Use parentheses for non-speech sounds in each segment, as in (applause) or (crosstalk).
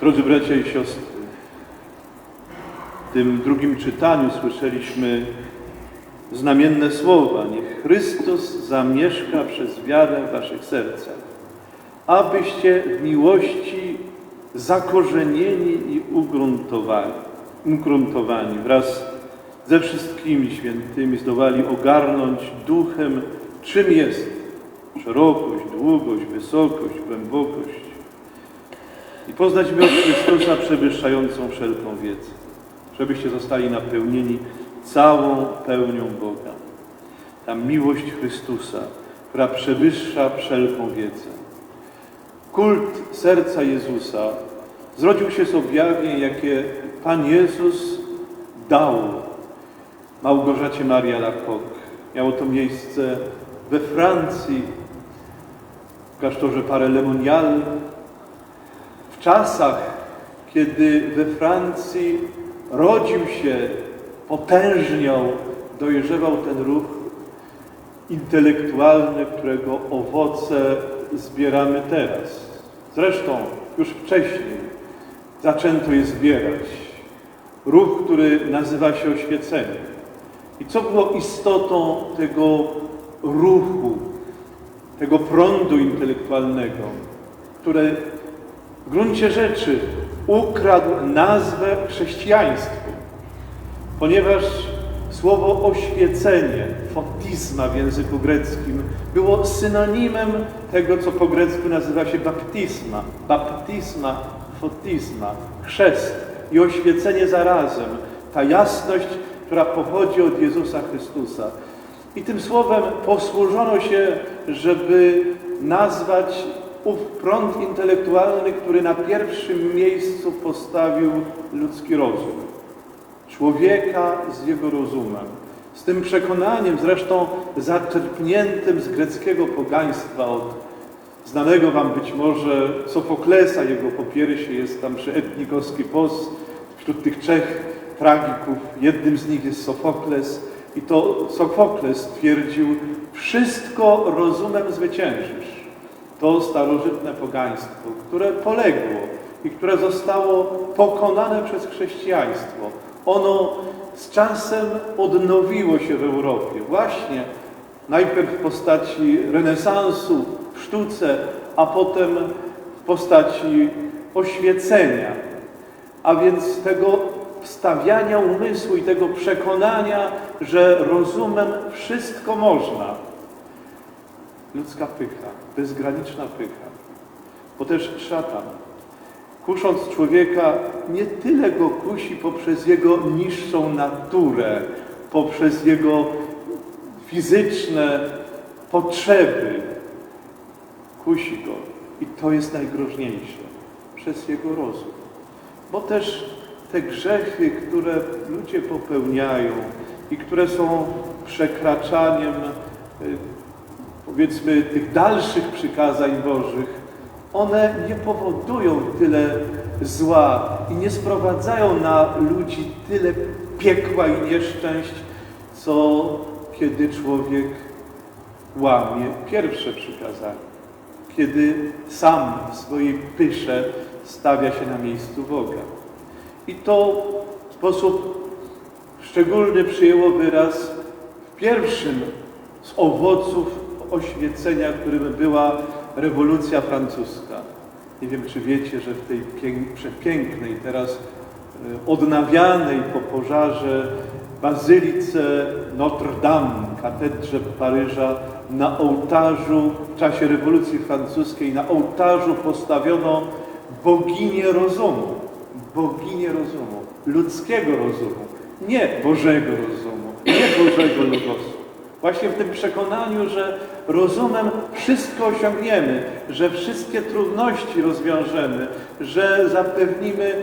Drodzy bracia i siostry, w tym drugim czytaniu słyszeliśmy znamienne słowa. Niech Chrystus zamieszka przez wiarę w waszych sercach, abyście w miłości zakorzenieni i ugruntowani, ugruntowani wraz ze wszystkimi świętymi zdołali ogarnąć duchem, czym jest szerokość, długość, wysokość, głębokość i poznać miłość Chrystusa przewyższającą wszelką wiedzę, żebyście zostali napełnieni całą pełnią Boga. Ta miłość Chrystusa, która przewyższa wszelką wiedzę. Kult serca Jezusa zrodził się z objawień, jakie Pan Jezus dał Małgorzacie Maria Lacoque. Miało to miejsce we Francji, w klasztorze Parelemonial, w czasach, kiedy we Francji rodził się, potężniał, dojrzewał ten ruch intelektualny, którego owoce zbieramy teraz. Zresztą już wcześniej zaczęto je zbierać. Ruch, który nazywa się oświeceniem. I co było istotą tego ruchu, tego prądu intelektualnego, który w gruncie rzeczy ukradł nazwę chrześcijaństwu, ponieważ słowo oświecenie, fotizma w języku greckim, było synonimem tego, co po grecku nazywa się baptisma. Baptisma, fotizma, chrzest i oświecenie zarazem. Ta jasność, która pochodzi od Jezusa Chrystusa. I tym słowem posłużono się, żeby nazwać ów prąd intelektualny, który na pierwszym miejscu postawił ludzki rozum. Człowieka z jego rozumem. Z tym przekonaniem, zresztą zaczerpniętym z greckiego pogaństwa od znanego wam być może Sofoklesa, jego popiersie jest tam przy Etnikowski Pos, wśród tych trzech tragików, jednym z nich jest Sofokles i to Sofokles stwierdził, wszystko rozumem zwyciężysz. To starożytne pogaństwo, które poległo i które zostało pokonane przez chrześcijaństwo. Ono z czasem odnowiło się w Europie. Właśnie najpierw w postaci renesansu, w sztuce, a potem w postaci oświecenia. A więc tego wstawiania umysłu i tego przekonania, że rozumem wszystko można. Ludzka pycha, bezgraniczna pycha. Bo też szatan, kusząc człowieka, nie tyle go kusi poprzez jego niższą naturę, poprzez jego fizyczne potrzeby. Kusi go. I to jest najgroźniejsze. Przez jego rozum. Bo też te grzechy, które ludzie popełniają i które są przekraczaniem, powiedzmy, tych dalszych przykazań Bożych, one nie powodują tyle zła i nie sprowadzają na ludzi tyle piekła i nieszczęść, co kiedy człowiek łamie pierwsze przykazanie, kiedy sam w swojej pysze stawia się na miejscu Boga. I to w sposób szczególny przyjęło wyraz w pierwszym z owoców oświecenia, którym była rewolucja francuska. Nie wiem, czy wiecie, że w tej przepięknej, teraz odnawianej po pożarze bazylice Notre Dame, katedrze Paryża, na ołtarzu w czasie rewolucji francuskiej, na ołtarzu postawiono boginię rozumu. Boginię rozumu, ludzkiego rozumu, nie Bożego rozumu, nie Bożego logosu. Właśnie w tym przekonaniu, że rozumem wszystko osiągniemy, że wszystkie trudności rozwiążemy, że zapewnimy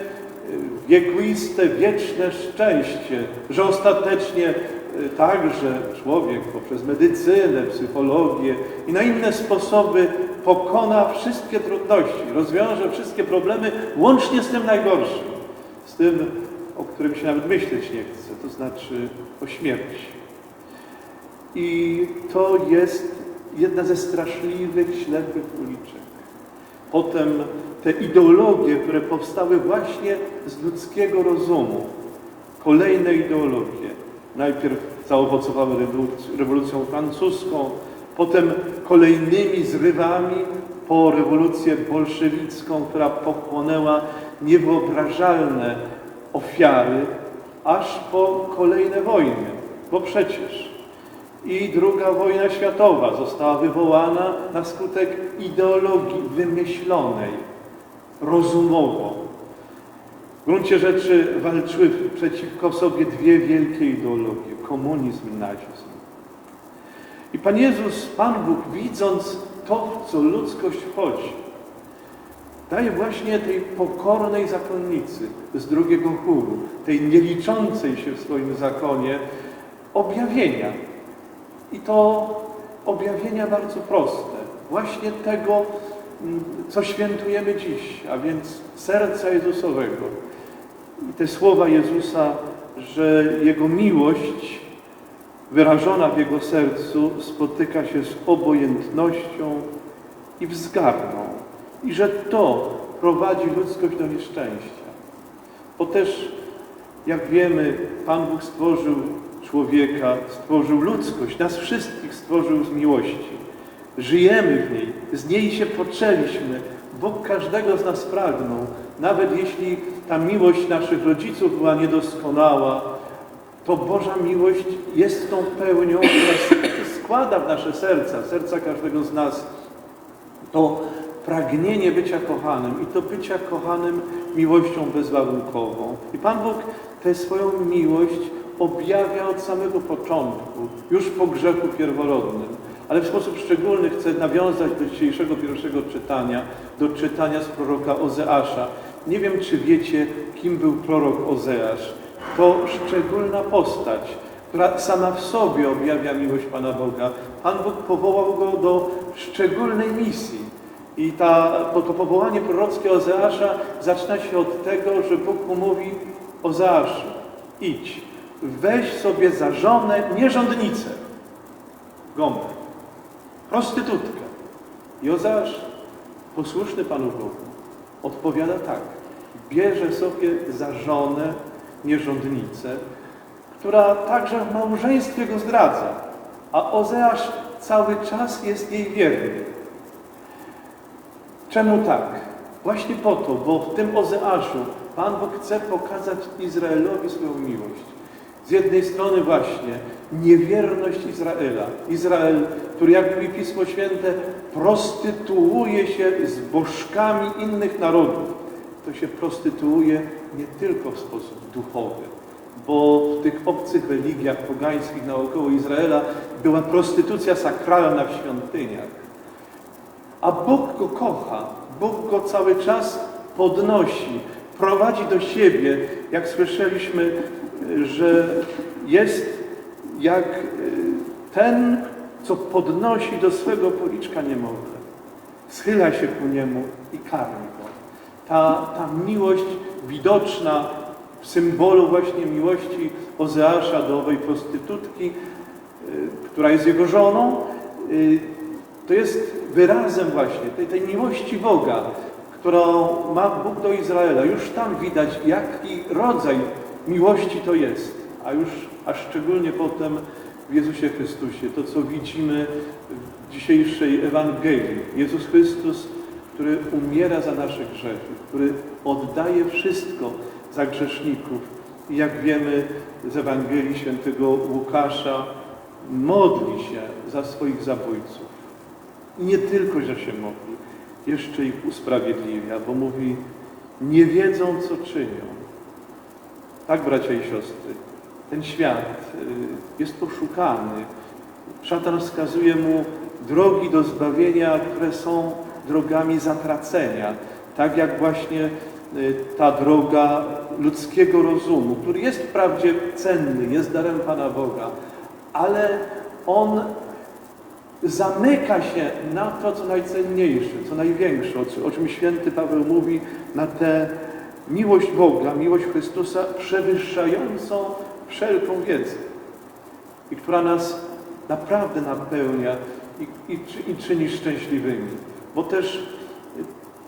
wiekuiste, wieczne szczęście, że ostatecznie także człowiek poprzez medycynę, psychologię i na inne sposoby pokona wszystkie trudności, rozwiąże wszystkie problemy, łącznie z tym najgorszym, z tym, o którym się nawet myśleć nie chce, to znaczy o śmierci. I to jest jedna ze straszliwych, ślepych uliczek. Potem te ideologie, które powstały właśnie z ludzkiego rozumu. Kolejne ideologie. Najpierw zaowocowały rewoluc- rewolucją francuską, potem kolejnymi zrywami po rewolucję bolszewicką, która pochłonęła niewyobrażalne ofiary, aż po kolejne wojny. Bo przecież i druga wojna światowa została wywołana na skutek ideologii wymyślonej, rozumowo. W gruncie rzeczy walczyły przeciwko sobie dwie wielkie ideologie, komunizm i nazizm. I Pan Jezus, Pan Bóg, widząc to, w co ludzkość wchodzi, daje właśnie tej pokornej zakonnicy z drugiego chóru, tej nieliczącej się w swoim zakonie, objawienia. I to objawienia bardzo proste, właśnie tego, mm, co świętujemy dziś, a więc serca Jezusowego. I te słowa Jezusa, że Jego miłość wyrażona w Jego sercu spotyka się z obojętnością i wzgardą. I że to prowadzi ludzkość do nieszczęścia. Bo też, jak wiemy, Pan Bóg stworzył człowieka, stworzył ludzkość, nas wszystkich stworzył z miłości. Żyjemy w niej, z niej się poczęliśmy. Bóg każdego z nas pragnął, nawet jeśli ta miłość naszych rodziców była niedoskonała, to Boża miłość jest tą pełnią, która (clears throat) składa w nasze serca, serca każdego z nas, to pragnienie bycia kochanym i to bycia kochanym miłością bezwarunkową. I Pan Bóg tę swoją miłość objawia od samego początku, już po grzechu pierworodnym. Ale w sposób szczególny chcę nawiązać do dzisiejszego pierwszego czytania, do czytania z proroka Ozeasza. Nie wiem, czy wiecie, kim był prorok Ozeasz. To szczególna postać, która sama w sobie objawia miłość Pana Boga. Pan Bóg powołał go do szczególnej misji. I ta, to, to powołanie prorockie Ozeasza zaczyna się od tego, że Bóg mu mówi Ozeaszu, idź, weź sobie za żonę nierządnicę, Gomer, prostytutkę. I Ozeasz, posłuszny Panu Bogu, odpowiada tak, bierze sobie za żonę nierządnicę, która także w małżeństwie go zdradza, a Ozeasz cały czas jest jej wierny. Czemu tak? Właśnie po to, bo w tym Ozeaszu Pan Bóg chce pokazać Izraelowi swoją miłość. Z jednej strony właśnie niewierność Izraela. Izrael, który jak mówi Pismo Święte, prostytuuje się z bożkami innych narodów. To się prostytuuje nie tylko w sposób duchowy, bo w tych obcych religiach pogańskich naokoło Izraela była prostytucja sakralna w świątyniach. A Bóg go kocha, Bóg go cały czas podnosi, prowadzi do siebie, jak słyszeliśmy, że jest jak y, ten, co podnosi do swego policzka niemowlę. Schyla się ku niemu i karmi go. Ta, ta miłość widoczna w symbolu właśnie miłości Ozeasza do owej prostytutki, y, która jest jego żoną, y, to jest wyrazem właśnie tej, tej miłości Boga, którą ma Bóg do Izraela. Już tam widać, jaki rodzaj miłości to jest, a już, a szczególnie potem w Jezusie Chrystusie, to co widzimy w dzisiejszej Ewangelii. Jezus Chrystus, który umiera za nasze grzechy, który oddaje wszystko za grzeszników. I jak wiemy z Ewangelii świętego Łukasza, modli się za swoich zabójców. I nie tylko, że się modli, jeszcze ich usprawiedliwia, bo mówi, nie wiedzą, co czynią. Tak, bracia i siostry, ten świat y, jest poszukany. Szatan wskazuje mu drogi do zbawienia, które są drogami zatracenia. Tak jak właśnie y, ta droga ludzkiego rozumu, który jest wprawdzie cenny, jest darem Pana Boga, ale on zamyka się na to, co najcenniejsze, co największe, o, czym święty Paweł mówi, na tę miłość Boga, miłość Chrystusa przewyższającą wszelką wiedzę i która nas naprawdę napełnia i, i, i czyni szczęśliwymi. Bo też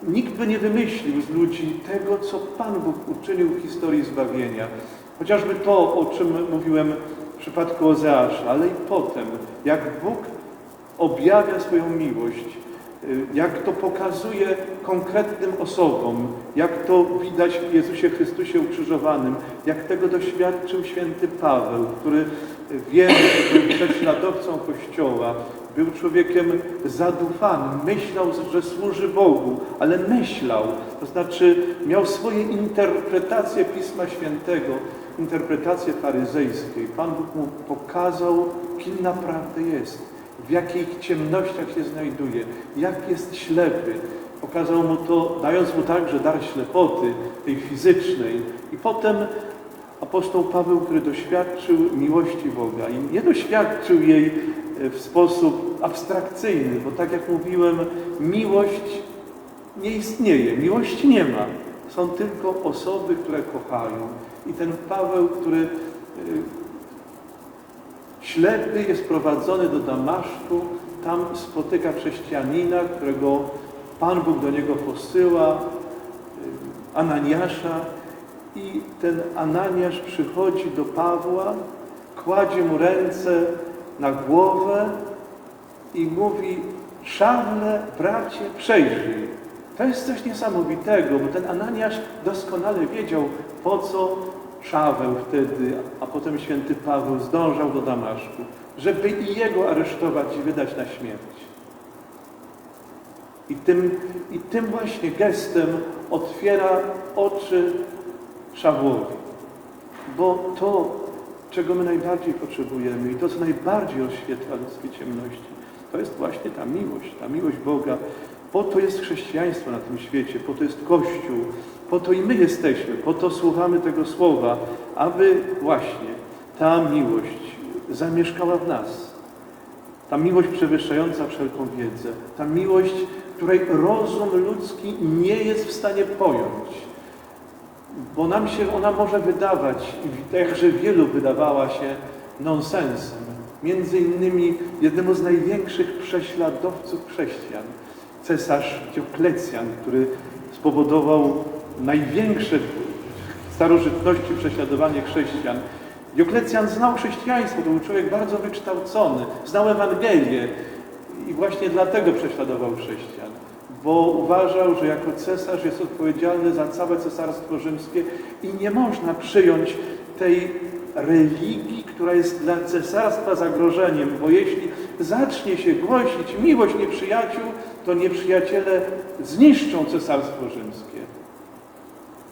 Nikt by nie wymyślił z ludzi tego, co Pan Bóg uczynił w historii zbawienia. Chociażby to, o czym mówiłem w przypadku Ozeasza, ale i potem, jak Bóg objawia swoją miłość, y, jak to pokazuje konkretnym osobom, jak to widać w Jezusie Chrystusie ukrzyżowanym, jak tego doświadczył święty Paweł, który wiemy, że był prześladowcą Kościoła, był człowiekiem zadufanym, myślał, że służy Bogu, ale myślał, to znaczy miał swoje interpretacje Pisma Świętego, interpretacje faryzejskiej. Pan Bóg mu pokazał, kim naprawdę jest, w jakich ciemnościach się znajduje, jak jest ślepy. Pokazał mu to, dając mu także dar ślepoty, tej fizycznej. I potem apostoł Paweł, który doświadczył miłości Boga i nie doświadczył jej w sposób abstrakcyjny, bo tak jak mówiłem, miłość nie istnieje, miłości nie ma. Są tylko osoby, które kochają. I ten Paweł, który y, ślepy jest prowadzony do Damaszku, tam spotyka chrześcijanina, którego Pan Bóg do niego posyła, y, Ananiasza, i ten Ananiasz przychodzi do Pawła, kładzie mu ręce na głowę i mówi Szawle, bracie, przejrzyj. To jest coś niesamowitego, bo ten Ananiasz doskonale wiedział, po co Szaweł wtedy, a potem święty Paweł zdążał do Damaszku, żeby i jego aresztować i wydać na śmierć. I tym, I tym właśnie gestem otwiera oczy Szawłowi. Bo to, czego my najbardziej potrzebujemy i to, co najbardziej oświetla ludzkie ciemności, to jest właśnie ta miłość, ta miłość Boga. Po to jest chrześcijaństwo na tym świecie, po to jest Kościół, po to i my jesteśmy, po to słuchamy tego słowa, aby właśnie ta miłość zamieszkała w nas. Ta miłość przewyższająca wszelką wiedzę, ta miłość, której rozum ludzki nie jest w stanie pojąć bo nam się ona może wydawać, i jakże wielu wydawała się nonsensem. Między innymi jednemu z największych prześladowców chrześcijan, cesarz Dioklecjan, który spowodował największe w starożytności prześladowanie chrześcijan. Dioklecjan znał chrześcijaństwo, to był człowiek bardzo wykształcony, znał Ewangelię i właśnie dlatego prześladował chrześcijan bo uważał, że jako cesarz jest odpowiedzialny za całe cesarstwo rzymskie i nie można przyjąć tej religii, która jest dla cesarstwa zagrożeniem, bo jeśli zacznie się głosić miłość nieprzyjaciół, to nieprzyjaciele zniszczą cesarstwo rzymskie.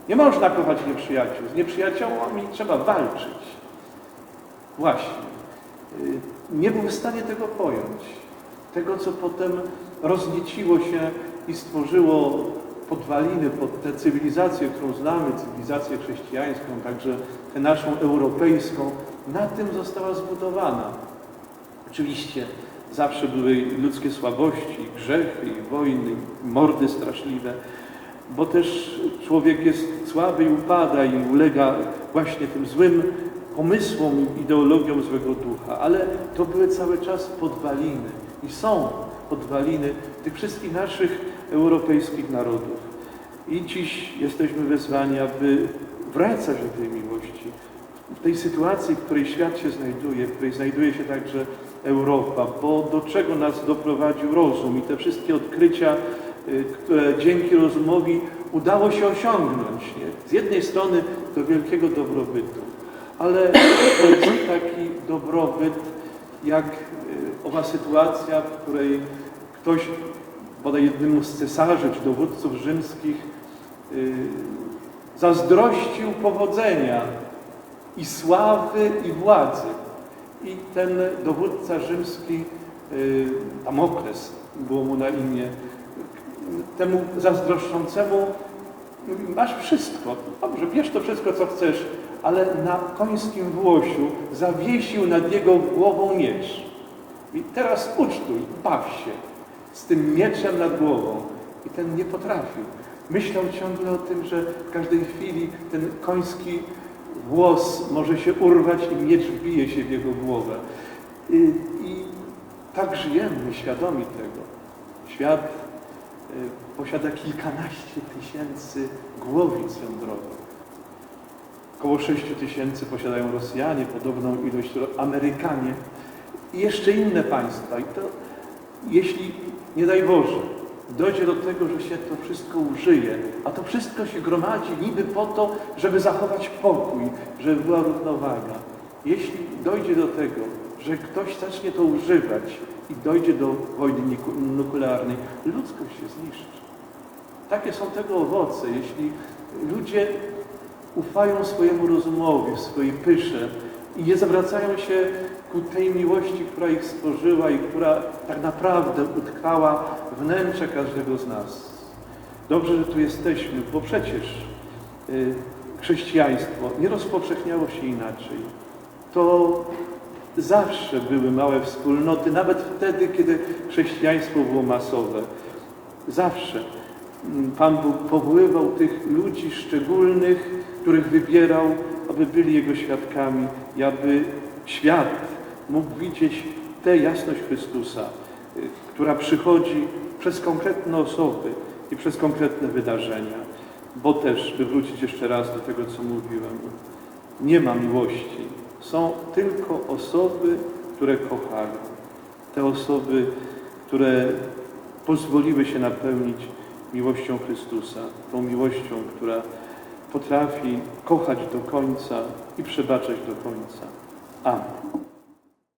Nie można kochać nieprzyjaciół. Z nieprzyjaciołami trzeba walczyć. Właśnie. Y, nie był w stanie tego pojąć. Tego, co potem roznieciło się i stworzyło podwaliny pod tę cywilizację, którą znamy, cywilizację chrześcijańską, także tę naszą europejską, na tym została zbudowana. Oczywiście zawsze były ludzkie słabości, grzechy, wojny, mordy straszliwe, bo też człowiek jest słaby i upada i ulega właśnie tym złym pomysłom, ideologiom złego ducha, ale to były cały czas podwaliny i są podwaliny tych wszystkich naszych europejskich narodów. I dziś jesteśmy wezwani, aby wracać do tej miłości. W tej sytuacji, w której świat się znajduje, w której znajduje się także Europa, bo do czego nas doprowadził rozum i te wszystkie odkrycia, y, które dzięki rozumowi udało się osiągnąć. Nie? Z jednej strony do wielkiego dobrobytu, ale to jest taki dobrobyt, jak y, owa sytuacja, w której ktoś bodaj jednemu z cesarzy czy dowódców rzymskich yy, zazdrościł powodzenia i sławy i władzy. I ten dowódca rzymski, yy, Damokles było mu na imię, temu zazdroszczącemu masz wszystko, dobrze, bierz to wszystko, co chcesz, ale na końskim włosiu zawiesił nad jego głową miecz. I teraz ucztuj, baw się z tym mieczem nad głową. I ten nie potrafił. Myślał ciągle o tym, że w każdej chwili ten koński włos może się urwać i miecz wbije się w jego głowę. I, i tak żyjemy, świadomi tego. Świat posiada kilkanaście tysięcy głowic jądrowych. Około 6 tysięcy posiadają Rosjanie, podobną ilość Amerykanie i jeszcze inne państwa. I to, jeśli, nie daj Boże, dojdzie do tego, że się to wszystko użyje, a to wszystko się gromadzi niby po to, żeby zachować pokój, żeby była równowaga. Jeśli dojdzie do tego, że ktoś zacznie to używać i dojdzie do wojny nuklearnej, ludzkość się zniszczy. Takie są tego owoce. Jeśli ludzie ufają swojemu rozumowi, swojej pysze i nie zwracają się ku tej miłości, która ich stworzyła i która tak naprawdę utkała wnętrze każdego z nas. Dobrze, że tu jesteśmy, bo przecież y, chrześcijaństwo nie rozpowszechniało się inaczej. To zawsze były małe wspólnoty, nawet wtedy, kiedy chrześcijaństwo było masowe. Zawsze mm, Pan Bóg powoływał tych ludzi szczególnych, których wybierał, aby byli Jego świadkami i aby świat mógł widzieć tę jasność Chrystusa, y, która przychodzi przez konkretne osoby i przez konkretne wydarzenia. Bo też, by wrócić jeszcze raz do tego, co mówiłem, nie ma miłości. Są tylko osoby, które kochają. Te osoby, które pozwoliły się napełnić miłością Chrystusa, tą miłością, która potrafi kochać do końca i przebaczać do końca. Amen.